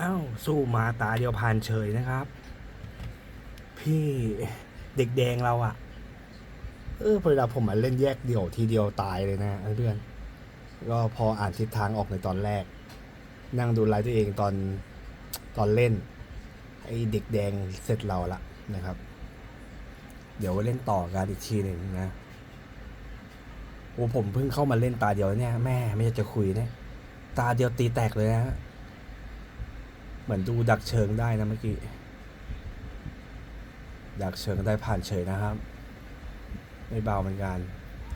อ้าวสู้มาตาเดียวผ่านเฉยนะครับ พี่เด็กแดงเราอะเออเวลาผมมาเล่นแยกเดี่ยวทีเดียวตายเลยนะเพื่อนก็พออ่านทิศทางออกในตอนแรก นั่งดูไลฟ์ตัวเองตอนตอนเล่น ไอ้เด็กแดงเสร็จเราละนะครับ เดี๋ยวไว้เล่นต่อกันอีกทีหนึ่งนะโอ้ผมเพิ่งเข้ามาเล่นตาเดียวเนี่ยแม่ไม่อยากจะคุยเนี่ยตาเดียวตีแตกเลยนะ เหมือนดูดักเชิงได้นะเมื่อกี้ ดักเชิงได้ผ่านเฉยนะครับ ไม่เบาเหมือนกัน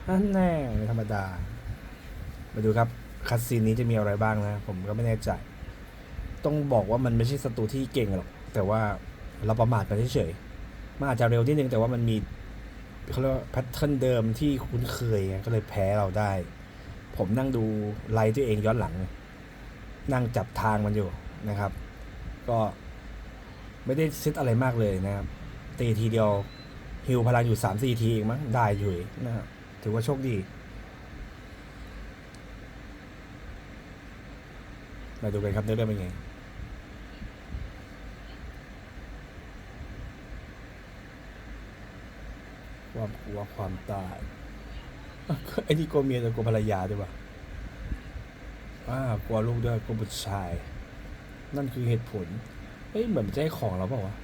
นั่นแน่ไม่ธรรมดา มาดูครับคัสซีนนี้จะมีอะไรบ้างนะ ผมก็ไม่แน่ใจ ต้องบอกว่ามันไม่ใช่ศัตรูที่เก่งหรอก แต่ว่าเราประมาทไปเฉยๆมันอาจจะเร็วนิดนึงแต่ว่ามันมีเขาเรียกว่าแพทเทิร์นเดิมที่คุ้นเคยก็เลยแพ้เราได้ ผมนั่งดูไลฟ์ตัวเองย้อนหลัง นั่งจับทางมันอยู่นะครับ ก็ไม่ได้เซตอะไรมากเลยนะครับตีทีเดียวฮิวพลังอยู่สามสี่ทีเองมั้งได้อยู่นะครับถือว่าโชคดี มาดูกันครับเนื้อเรื่องเป็นไงความกลัวความตายไอ้นี่กลัวเมียแต่กลัวภรรยาด้วยวะอ่ากลัวลูกด้วยกลัวบุตรชาย นั่นคือเหตุผล เฮ้ย เหมือนจะให้ของเราเปล่าวะ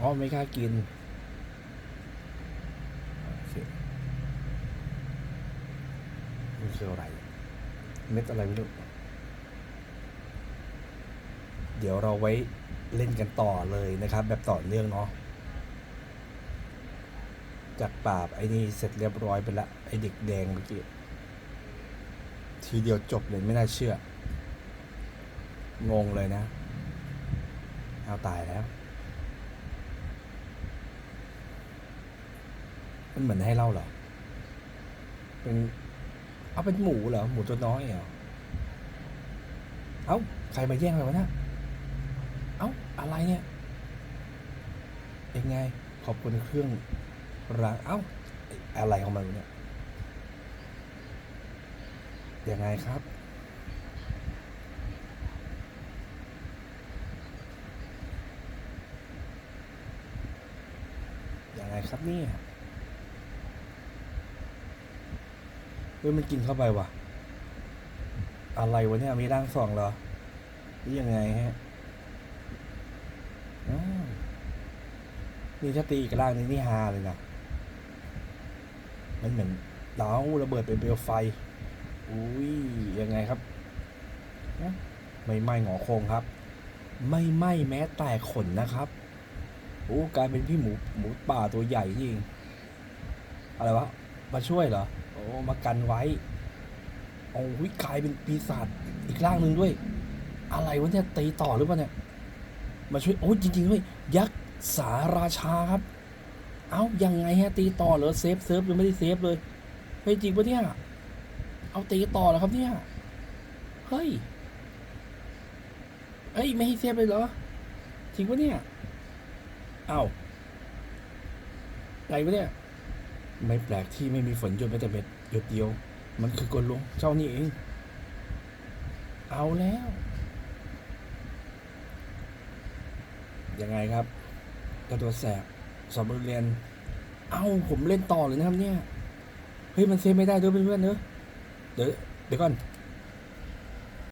อ๋อ ไม่กล้ากินโอเคมันคืออะไร เม็ดอะไรไม่รู้ เดี๋ยวเราไว้เล่นกันต่อเลยนะครับ แบบต่อเนื่องเนาะ จากปราบไอ้นี่เสร็จเรียบร้อยไปละ ไอ้เด็กแดงเมื่อกี้ ทีเดียวจบเลยไม่น่าเชื่อ งงเลยนะเอาตายแล้ว มันเหมือนให้เล่าเหรอ เป็นเอาเป็นหมูเหรอ หมูตัวน้อยเหรอ เอ้า ใครมาแย่งไปวะนะเอ้า อะไรเนี่ยยังไง ขอบคุณเครื่องราง เอ้า อะไรของมันเนี่ยยังไงครับ ยังไง ครับเนี่ยเฮ้ยมันกินเข้าไปว่ะ อะไรวะเนี่ยมีร่างสองเหรอนี่ยังไงฮะนี่ถ้าตีอีกร่างนี้นี่ฮาเลยนะมันเหมือนดาวระเบิดเป็นเปลวไฟ อุ้ยยังไงครับไม่ไหม้หงอโคงครับ ไม่ไหม้แม้แต่ขนนะครับ โอ้กลายเป็นพี่หมูหมูป่าตัวใหญ่จริง อะไรวะ มาช่วยเหรอ โอ้มากันไว้ โอ้ยกลายเป็นปีศาจอีกร่างหนึ่งด้วย อะไรวะเนี่ยตีต่อหรือเปล่าเนี่ย มาช่วย โอ้จริงๆด้วยยักษ์สาราชาครับ เอ้ายังไงฮะตีต่อเหรอเซฟเซิร์ฟยังไม่ได้เซฟเลยเฮ้ยจริงปะเนี่ย เอาตีต่อแล้วครับเนี่ย เฮ้ยเฮ้ยไม่ให้เซฟเลยเหรอ จริงปะเนี่ย อาอะไรวะเนี่ย ไม่แปลกที่ไม่มีฝนหยดแม้แต่เม็ดหยดเดียว มันคือกลลวงเจ้านี่เอง เอาแล้ว ยังไงครับกระตัวแสบสอบบทเรียน เอาผมเล่นต่อเลยนะครับเนี่ย เฮ้ย มันเซฟไม่ได้ด้วยเพื่อนๆเนอะเดี๋ยวเดี๋ยวก่อน